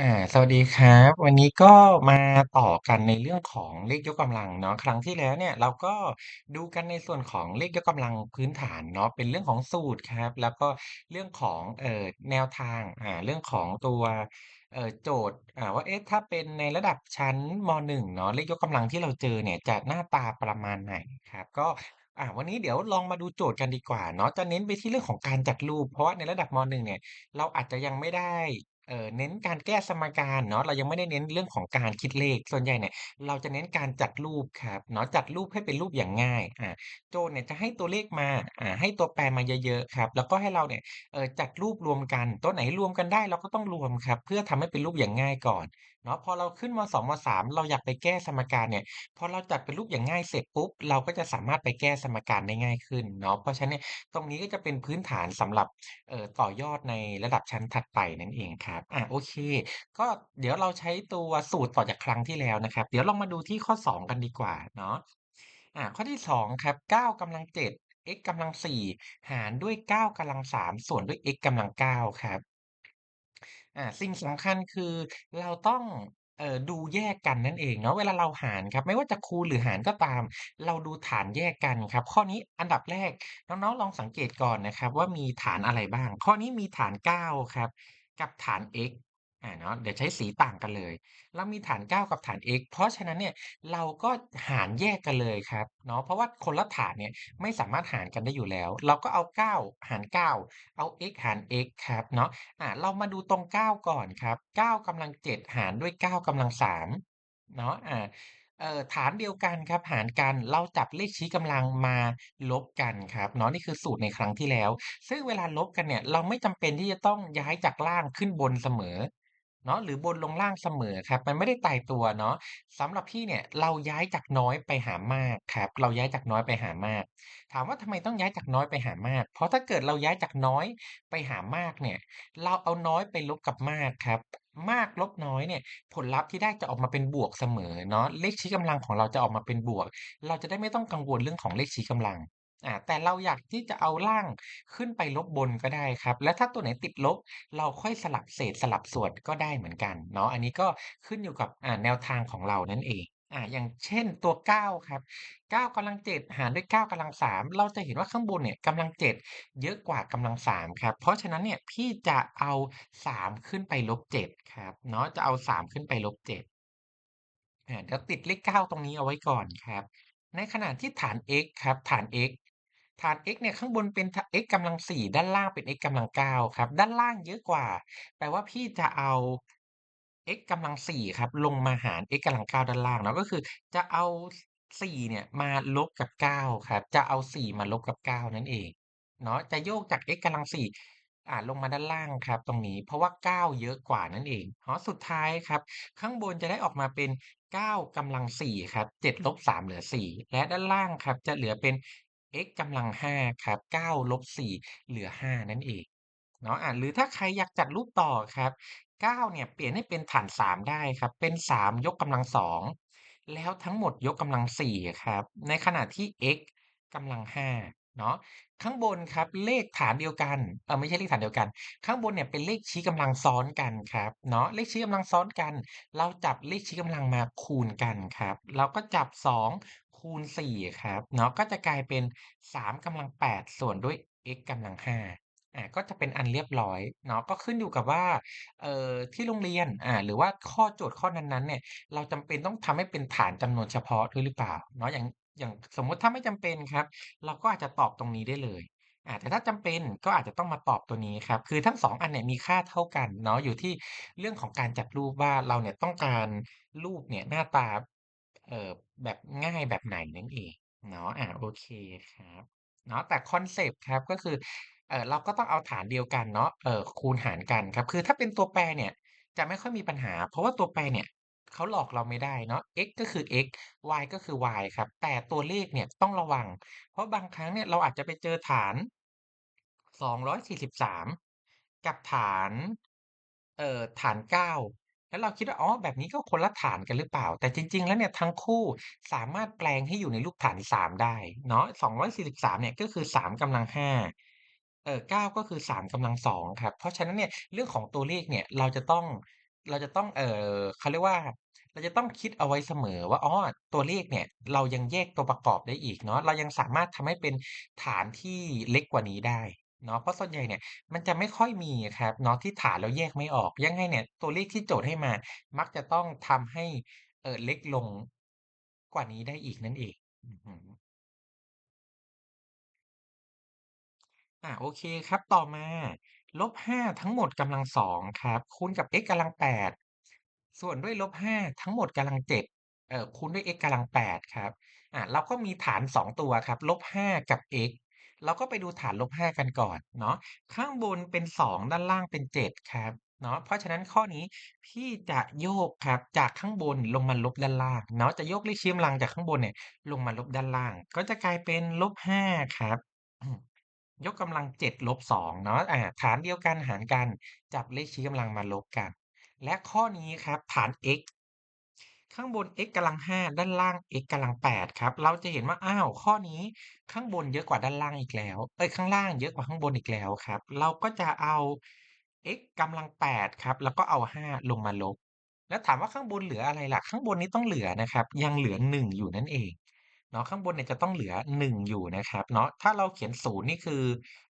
อ่า สวัสดีครับ วันนี้ก็มาต่อกันในเรื่องของเลขยกกำลังเนาะ ครั้งที่แล้วเนี่ยเราก็ดูกันในส่วนของเลขยกกำลังพื้นฐานเนาะ เป็นเรื่องของสูตรครับ แล้วก็เรื่องของ เอ่อ แนวทาง อ่า เรื่องของตัว เอ่อ โจทย์ อ่า ว่า เอ๊ะ ถ้าเป็นในระดับชั้นม 1 เนาะ เลขยกกำลังที่เราเจอเนี่ยจะหน้าตาประมาณไหนครับ ก็ อ่า วันนี้เดี๋ยวลองมาดูโจทย์กันดีกว่าเนาะ จะเน้นไปที่เรื่องของการจัดรูป เพราะว่าในระดับม 1 เนี่ย เราอาจจะยังไม่ได้เอ่อ เน้นการแก้สมการเนาะ เรายังไม่ได้เน้นเรื่องของการคิดเลข ส่วนใหญ่เนี่ยเราจะเน้นการจัดรูปครับเนาะ จัดรูปให้เป็นรูปอย่างง่าย อ่า โจทย์เนี่ยจะให้ตัวเลขมา อ่า ให้ตัวแปรมาเยอะ ๆ ครับ แล้วก็ให้เราเนี่ย เอ่อ จัดรูปรวมกัน ตัวไหนรวมกันได้เราก็ต้องรวมครับ เพื่อทำให้เป็นรูปอย่างง่ายก่อนเนาะพอเราขึ้นม2ม3เราอยากไปแก้สมการเนี่ยพอเราจัดเป็นรูปอย่างง่ายเสร็จปุ๊บ เราก็จะสามารถไปแก้สมการได้ง่ายขึ้นเนาะเพราะฉะนั้นเนี่ยตรงนี้ก็จะเป็นพื้นฐานสำหรับเอ่อต่อยอดในระดับชั้นถัดไปนั่นเองครับอ่าโอเค ก็เดี๋ยวเราใช้ตัวสูตรต่อจากครั้งที่แล้วนะครับ เดี๋ยวลองมาดูที่ข้อ2กันดีกว่าเนาะอ่าข้อที่2ครับ9กำลัง7 x กำลัง4หารด้วย9กำลัง3ส่วนด้วย x กำลัง9ครับ อ่า สิ่งสำคัญคือเราต้อง เอ่อ ดูแยกกันนั่นเองเนาะ เวลาเราหารครับ ไม่ว่าจะคูณหรือหารก็ตาม เราดูฐานแยกกันครับ ข้อนี้อันดับแรก น้อง ๆ ลองสังเกตก่อนนะครับว่า มีฐานอะไรบ้าง ข้อนี้มีฐาน 9 ครับ กับฐาน x อาเนาะ เดี๋ยวใช้สีต่างกันเลย เรามีฐาน 9 กับฐาน x เพราะฉะนั้นเนี่ยเราก็หารแยกกันเลยครับเนาะ เพราะว่าคนละฐานเนี่ยไม่สามารถหารกันได้อยู่แล้ว เราก็เอา 9 หาร 9 เอา x หาร x ครับเนาะ อ่าเรามาดูตรง 9 ก่อนครับ 9กำลัง 7 หารด้วย 9กำลัง 3 เนาะ อ่าเอ่อฐานเดียวกันครับหารกันเราจับเลขชี้กำลังมาลบกันครับเนาะนี่คือสูตรในครั้งที่แล้ว ซึ่งเวลาลบกันเนี่ยเราไม่จำเป็นที่จะต้องย้ายจากล่างขึ้นบนเสมอ เนาะหรือบนลงล่างเสมอครับ มันไม่ได้ตายตัวเนาะสำหรับพี่เนี่ยเราย้ายจากน้อยไปหามากครับ เราย้ายจากน้อยไปหามาก ถามว่าทำไมต้องย้ายจากน้อยไปหามาก เพราะถ้าเกิดเราย้ายจากน้อยไปหามากเนี่ย เราเอาน้อยไปลบกับมากครับมากลบน้อยเนี่ยผลลัพธ์ที่ได้จะออกมาเป็นบวกเสมอเนาะเลขชี้กำลังของเราจะออกมาเป็นบวก เราจะได้ไม่ต้องกังวลเรื่องของเลขชี้กำลัง อ่าแต่เราอยากที่จะเอาล่างขึ้นไปลบบนก็ได้ครับ แล้วถ้าตัวไหนติดลบ เราค่อยสลับเศษสลับส่วนก็ได้เหมือนกันเนาะอันนี้ก็ขึ้นอยู่กับอ่าแนวทางของเรานั่นเองอ่าอย่างเช่นตัว 9 ครับ 9กำลัง 7 หารด้วย 9กำลัง 3 เราจะเห็นว่าข้างบนเนี่ยกำลัง 7 เยอะกว่ากำลัง 3 ครับ เพราะฉะนั้นเนี่ยพี่จะเอา 3 ขึ้นไปลบ 7 ครับเนาะจะเอา 3 ขึ้นไปลบ7อ่าเดี๋ยวติดเลข 9 ตรงนี้เอาไว้ก่อนครับ ในขณะที่ฐาน x ครับฐาน x ฐาน x เนี่ยข้างบนเป็น x กำลัง4ด้านล่างเป็น x กำลัง9ครับ ด้านล่างเยอะกว่า แปลว่าพี่จะเอา x กำลัง4ครับลงมาหาร x กำลัง9ด้านล่างเนาะก็คือจะเอา4เนี่ยมาลบกับ9ครับ จะเอา4มาลบกับ9นั่นเองเนาะจะโยกจาก x กำลัง4อ่าลงมาด้านล่างครับ ตรงนี้เพราะว่า9เยอะกว่านั่นเองอ๋อสุดท้ายครับ ข้างบนจะได้ออกมาเป็น9กำลัง4ครับ7ลบ3เหลือ4และด้านล่างครับ จะเหลือเป็น x กำลัง5ครับ9ลบ4เหลือ5นั่นเองเนาะอ่าหรือถ้าใครอยากจัดรูปต่อครับ9เนี่ยเปลี่ยนให้เป็นฐาน3ได้ครับเป็น3ยกกำลัง2แล้วทั้งหมดยกกำลัง4ครับในขณะที่ x กำลัง5เนาะข้างบนครับเลขฐานเดียวกันเออไม่ใช่เลขฐานเดียวกัน ข้างบนเนี่ยเป็นเลขชี้กำลังซ้อนกันครับเนาะเลขชี้กำลังซ้อนกัน เราจับเลขชี้กำลังมาคูณกันครับ เราก็จับ 2 คูณ4ครับเนาะก็จะกลายเป็น3กำลัง8ส่วนด้วย x กำลัง5อ่าก็จะเป็นอันเรียบร้อยเนาะก็ขึ้นอยู่กับว่าเอ่อที่โรงเรียนอ่าหรือว่าข้อโจทย์ข้อนั้นๆเนี่ยเราจำเป็นต้องทำให้เป็นฐานจำนวนเฉพาะด้วยหรือเปล่าเนาะอย่างอย่างสมมุติถ้าไม่จำเป็นครับ เราก็อาจจะตอบตรงนี้ได้เลยอ่าแต่ถ้าจำเป็นก็อาจจะต้องมาตอบตัวนี้ครับ คือทั้ง2องอันเนี่ยมีค่าเท่ากันเนาะอยู่ที่เรื่องของการจัดรูปว่าเราเนี่ยต้องการรูปเนี่ยหน้าตา เอ่อ แบบง่ายแบบไหนนั่นเองเนาะ อา โอเคครับ เนาะ แต่คอนเซปต์ครับ ก็คือ เอ่อ เราก็ต้องเอาฐานเดียวกันเนาะ เอ่อ คูณหารกันครับ คือถ้าเป็นตัวแปรเนี่ยจะไม่ค่อยมีปัญหา เพราะว่าตัวแปรเนี่ยเขาหลอกเราไม่ได้เนาะ x ก็คือ x y ก็คือ y ครับ แต่ตัวเลขเนี่ยต้องระวัง เพราะบางครั้งเนี่ยเราอาจจะไปเจอฐาน 243 กับฐาน เอ่อ ฐาน 9 แล้วเราคิดว่า อ๋อ แบบนี้ก็คนละฐานกันหรือเปล่า แต่จริง ๆ แล้วเนี่ยทั้งคู่สามารถแปลงให้อยู่ในรูปฐาน 3 ได้เนาะ 243 เนี่ยก็คือ 3 กำลัง 5 เอ่อ 9 ก็คือ 3 กำลัง 2 ครับ เพราะฉะนั้นเนี่ยเรื่องของตัวเลขเนี่ยเราจะต้อง เราจะต้อง เอ่อ เขาเรียกว่า เราจะต้องคิดเอาไว้เสมอว่า อ๋อ ตัวเลขเนี่ยเรายังแยกตัวประกอบได้อีกเนาะ เรายังสามารถทำให้เป็นฐานที่เล็กกว่านี้ได้ เนาะ เพราะส่วนใหญ่เนี่ยมันจะไม่ค่อยมีอะครับเนาะ ที่ฐานแล้วแยกไม่ออก ยังไงเนี่ยตัวเลขที่โจทย์ให้มา มักจะต้องทำให้ เอ่อ เล็กลงกว่านี้ได้อีกนั่นเอง อือฮึ อา โอเคครับ ต่อมา -5 ทั้งหมดกำลัง 2 ครับ คูณกับ x กำลัง 8 ส่วนด้วย -5 ทั้งหมดกำลัง 7 เอ่อ คูณด้วย x กำลัง 8 ครับ อ่า เราก็มีฐาน 2 ตัวครับ -5 กับ x เราก็ไปดูฐานลบ -5 กันก่อนเนาะข้างบนเป็น 2 ด้านล่างเป็น 7 ครับเนาะเพราะฉะนั้นข้อนี้พี่จะโยกครับจากข้างบนลงมาลบด้านล่างเนาะจะโยกเลขชี้กำลังจากข้างบนเนี่ยลงมาลบด้านล่าง ก็จะกลายเป็นลบ -5 ครับ ยกกำลัง7ลบ2เนาะอาฐานเดียวกันหารกันจับเลขชี้กำลังมาลบกัน และข้อนี้ครับฐาน x ข้างบน x กำลัง 5 ด้านล่าง x กำลัง 8 ครับ เราจะเห็นว่า อ้าว ข้อนี้ข้างบนเยอะกว่าด้านล่างอีกแล้ว เอ๊ยข้างล่างเยอะกว่าข้างบนอีกแล้วครับ เราก็จะเอา x กำลัง 8 ครับ แล้วก็เอา 5 ลงมาลบ แล้วถามว่าข้างบนเหลืออะไรล่ะ ข้างบนนี้ต้องเหลือนะครับ ยังเหลือ 1 อยู่นั่นเอง เนาะ ข้างบนเนี่ยจะต้องเหลือ 1 อยู่นะครับ เนาะ ถ้าเราเขียน 0 นี่คือ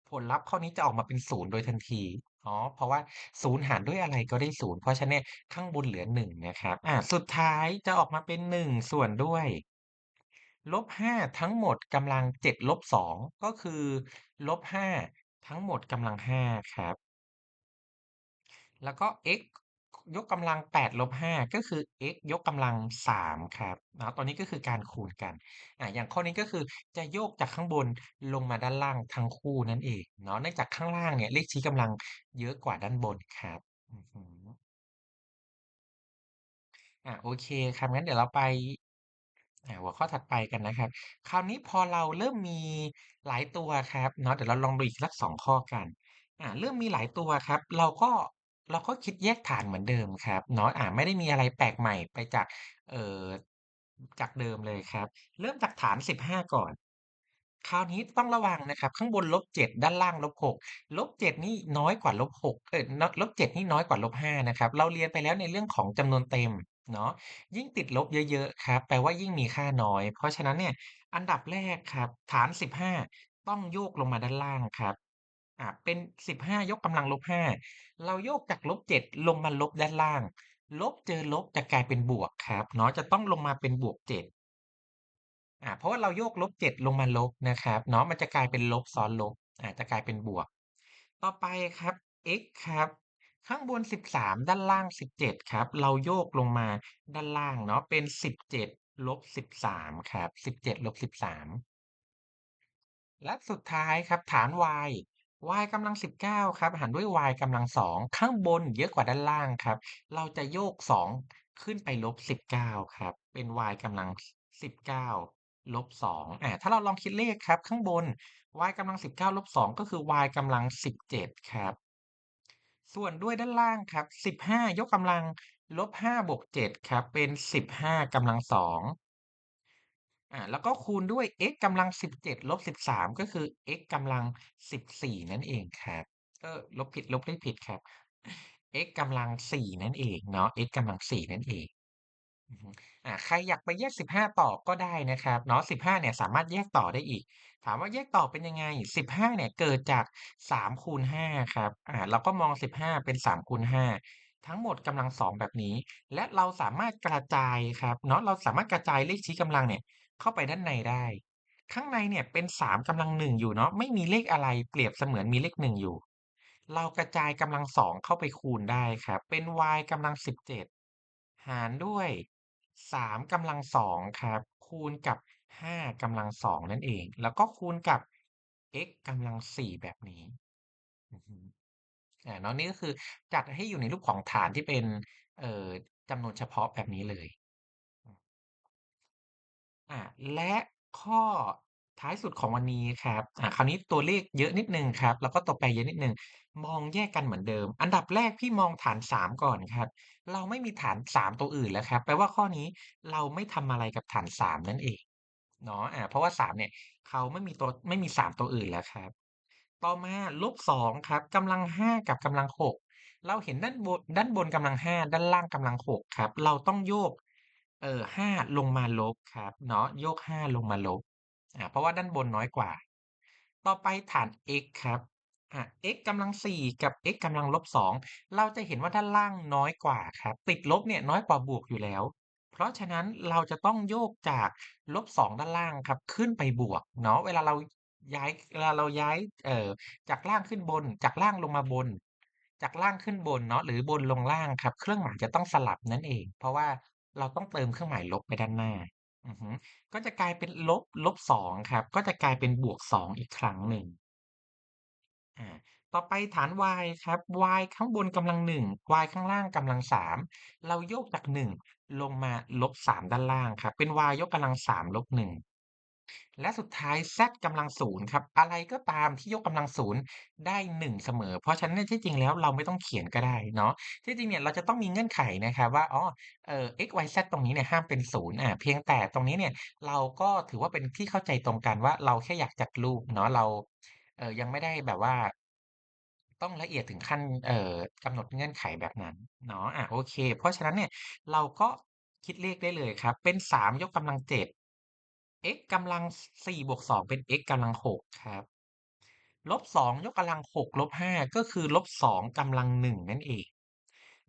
ผลลัพธ์ข้อนี้จะออกมาเป็น 0 โดยทันที อ๋อ เพราะว่า 0 หารด้วยอะไรก็ได้ 0 เพราะฉะนั้นเนี่ย ข้างบนเหลือ 1 นะครับ อ่า สุดท้ายจะออกมาเป็น 1 ส่วนด้วย ลบ -5 ทั้งหมดกำลัง 7 ลบ 2 ก็คือ ลบ -5 ทั้งหมดกำลัง 5 ครับ แล้วก็ x ยกกำลัง8ลบ5ก็คือ x ยกกำลัง3ครับเนาะตอนนี้ก็คือการคูณกันอ่าอย่างข้อนี้ก็คือจะโยกจากข้างบนลงมาด้านล่างทั้งคู่นั่นเองเนาะเนื่องจากข้างล่างเนี่ยเลขชี้กำลังเยอะกว่าด้านบนครับอือฮึอาโอเคครับงั้นเดี๋ยวเราไปอ่าหัวข้อถัดไปกันนะครับ คราวนี้พอเราเริ่มมีหลายตัวครับเนาะเดี๋ยวเราลองดูอีกสัก2ข้อกันอ่าเริ่มมีหลายตัวครับ เราก็ เราก็คิดแยกฐานเหมือนเดิมครับเนาะ อ่า ไม่ได้มีอะไรแปลกใหม่ไปจาก เอ่อ จากเดิมเลยครับ เริ่มจากฐาน 15 ก่อน คราวนี้ต้องระวังนะครับ ข้างบนลบ 7 ด้านล่าง -6 -7 นี่น้อยกว่าลบ -6 เอ๊ยน -7 นี่น้อยกว่าลบ -5 นะครับ เราเรียนไปแล้วในเรื่องของจำนวนเต็มเนาะ ยิ่งติดลบเยอะๆ ครับ แปลว่ายิ่งมีค่าน้อย เพราะฉะนั้นเนี่ย อันดับแรกครับ ฐาน 15 ต้องโยกลงมาด้านล่างครับ อ่าเป็น15ยกกำลัง -5 เราโยกจาก -7 ลงมาลบด้านล่าง ลบเจอลบจะกลายเป็นบวกครับเนาะจะต้องลงมาเป็น +7 อาเพราะว่าเราโยก -7 ลงมาลบนะครับเนาะมันจะกลายเป็นลบซ้อนลบอ่าจะกลายเป็นบวก ต่อไปครับ x ครับ ข้างบน 13 ด้านล่าง 17 ครับ เราโยกลงมาด้านล่างเนาะเป็น 17ลบ13 ครับ 17ลบ13 และสุดท้ายครับฐาน y y กำลัง 19 ครับ หารด้วย y กำลัง 2 ข้างบนเยอะกว่าด้านล่างครับ เราจะโยก 2 ขึ้นไปลบ 19 ครับ เป็น y กำลัง 19 ลบ 2อาถ้าเราลองคิดเลขครับ ข้างบน y กำลัง 19 ลบ 2 ก็คือ y กำลัง 17 ครับ ส่วนด้วยด้านล่างครับ 15 ยกกำลังลบ 5 บวก 7 ครับ เป็น 15กำลัง 2 อ่าแล้วก็คูณด้วย x กำลัง17ลบ13ก็คือ x กำลัง14นั่นเองครับเออลบผิดลบเลขผิดครับ x กำลัง4นั่นเองเนาะ x กำลัง4นั่นเองอือฮึอาใครอยากไปแยก15ต่อก็ได้นะครับเนาะ15เนี่ยสามารถแยกต่อได้อีก ถามว่าแยกต่อเป็นยังไง15เนี่ยเกิดจาก3คูณ5ครับอ่าเราก็มอง15เป็น3คูณ5ทั้งหมดกำลัง2แบบนี้ และเราสามารถกระจายครับเนาะเราสามารถกระจายเลขชี้กำลังเนี่ย เข้าไปด้านในได้ ข้างในเนี่ยเป็น3กำลัง1อยู่เนาะไม่มีเลขอะไรเปรียบเสมือนมีเลข1อยู่ เรากระจายกำลัง2เข้าไปคูณได้ครับเป็น y กำลัง17หารด้วย3กำลัง2ครับคูณกับ5กำลัง2นั่นเอง แล้วก็คูณกับ x กำลัง4แบบนี้อือฮึอาเนาะนี่ก็คือจัดให้อยู่ในรูปของฐานที่เป็นเอ่อจำนวนเฉพาะแบบนี้เลย อา และข้อท้ายสุดของวันนี้ครับ อ่า คราวนี้ตัวเลขเยอะนิดหนึ่งครับ แล้วก็ตัวแปรเยอะนิดหนึ่ง มองแยกกันเหมือนเดิม อันดับแรกพี่มองฐาน 3 ก่อนครับ เราไม่มีฐาน 3 ตัวอื่นแล้วครับ แปลว่าข้อนี้เราไม่ทำอะไรกับฐาน 3 นั่นเองเนาะอาเพราะว่า 3 เนี่ย เขาไม่มีตัว ไม่มี 3 ตัวอื่นแล้วครับ ต่อมาลบ 2 ครับกำลัง 5 กับกำลัง 6 เราเห็นด้านบน ด้านบนกำลัง 5 ด้านล่างกำลัง 6 ครับ เราต้องโยก เอ่อ 5 ลงมาลบครับเนาะ โยก 5 ลงมาลบ อ่า เพราะว่าด้านบนน้อยกว่า ต่อไปฐาน x ครับอา x กำลัง 4 กับ x กำลังลบ 2 เราจะเห็นว่าด้านล่างน้อยกว่าครับ ติดลบเนี่ยน้อยกว่าบวกอยู่แล้ว เพราะฉะนั้นเราจะต้องโยกจากลบ2ด้านล่างครับ ขึ้นไปบวกเนาะ เวลาเราย้าย เวลาเราย้าย เอ่อ จากล่างขึ้นบน จากล่างลงมาบน จากล่างขึ้นบนเนาะ หรือบนลงล่างครับ เครื่องหมายจะต้องสลับนั่นเอง เพราะว่า เราต้องเติมเครื่องหมายลบไปด้านหน้า อือฮึ ก็จะกลายเป็นลบ ลบ 2 ครับ ก็จะกลายเป็นบวก 2 อีกครั้งหนึ่ง อา ต่อไปฐาน y ครับ y ข้างบนกำลัง 1 y ข้างล่างกำลัง 3 เราโยกจาก 1 ลงมาลบ3ด้านล่างครับ เป็น y ยกกำลัง 3 ลบ 1 และสุดท้าย z กำลัง0ครับ อะไรก็ตามที่ยกกำลัง0ได้1เสมอ เพราะฉะนั้นที่จริงแล้วเราไม่ต้องเขียนก็ได้เนาะที่จริงเนี่ยเราจะต้องมีเงื่อนไขนะครับว่าอ๋อเอ่อ x y z ตรงนี้เนี่ยห้ามเป็น0อ่าเพียงแต่ตรงนี้เนี่ยเราก็ถือว่าเป็นที่เข้าใจตรงกันว่าเราแค่อยากจัดรูปเนาะเราเอ่อยังไม่ได้แบบว่าต้องละเอียดถึงขั้นเอ่อกำหนดเงื่อนไขแบบนั้นเนาะอ่าโอเค เพราะฉะนั้นเนี่ยเราก็คิดเลขได้เลยครับ เป็น 3 ยกกำลัง7 x กำลังส4บวก2เป็น x กำลัง6ครับลบ2ยกกำลัง6ลบ5ก็คือลบ2กำลัง1นั่นเอง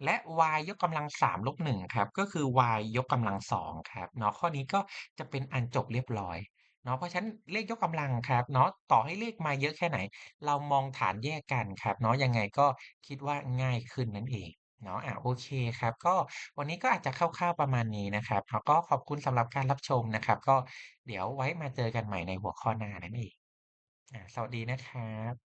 และ y ยกกำลัง3ลบ1ครับ ก็คือ y ยกกำลัง2ครับเนาะข้อนี้ก็จะเป็นอันจบเรียบร้อยเนาะเพราะฉะนั้นเลขยกกำลังครับเนาะต่อให้เลขมาเยอะแค่ไหน เรามองฐานแยกกันครับเนาะยังไงก็คิดว่าง่ายขึ้นนั่นเอง เนาะอ่าโอเคครับ ก็วันนี้ก็อาจจะคร่าวๆประมาณนี้นะครับแล้วก็ขอบคุณสำหรับการรับชมนะครับ ก็เดี๋ยวไว้มาเจอกันใหม่ในหัวข้อหน้านั่นเองอาสวัสดีนะครับ